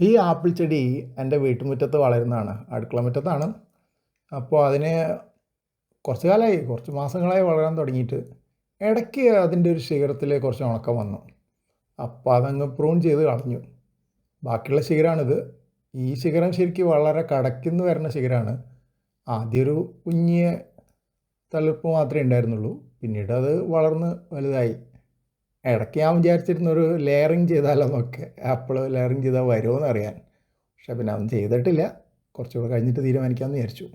ഈ ആപ്പിൾ ചെടി എന്റെ വീട്ടുമുറ്റത്ത് വളരുന്നതാണ് അടുക്കള മുറ്റത്താണ്. അപ്പോൾ അതിന് കുറച്ച് കാലമായി കുറച്ച് മാസങ്ങളായി വളരാൻ തുടങ്ങിയിട്ട് ഇടയ്ക്ക് അതിന്റെ ഒരു ശിഖരത്തിൽ കുറച്ച് ഉണക്കം വന്നു. അപ്പോൾ അതങ്ങ് പ്രൂൺ ചെയ്ത് കളഞ്ഞു. ബാക്കിയുള്ള ശിഖരമാണിത്. ഈ ശിഖരം ശരിക്കും വളരെ കടക്കുന്നു വരുന്ന ശിഖരമാണ്. ആദ്യം ഒരു കുഞ്ഞിയ തളിർപ്പ് മാത്രമേ ഉണ്ടായിരുന്നുള്ളൂ. പിന്നീട് അത് വളർന്ന് വലുതായി. ഇടയ്ക്ക് ഞാൻ വിചാരിച്ചിരുന്നു ഒരു ലെയറിങ് ചെയ്താലോ എന്നൊക്കെ. ആപ്പിൾ ലെയറിങ് ചെയ്താൽ വരുമോ എന്നറിയാൻ പക്ഷേ പിന്നെ അതൊന്നും ചെയ്തിട്ടില്ല. കുറച്ചുകൂടെ കഴിഞ്ഞിട്ട് തീരുമാനിക്കാമെന്ന് വിചാരിച്ചു.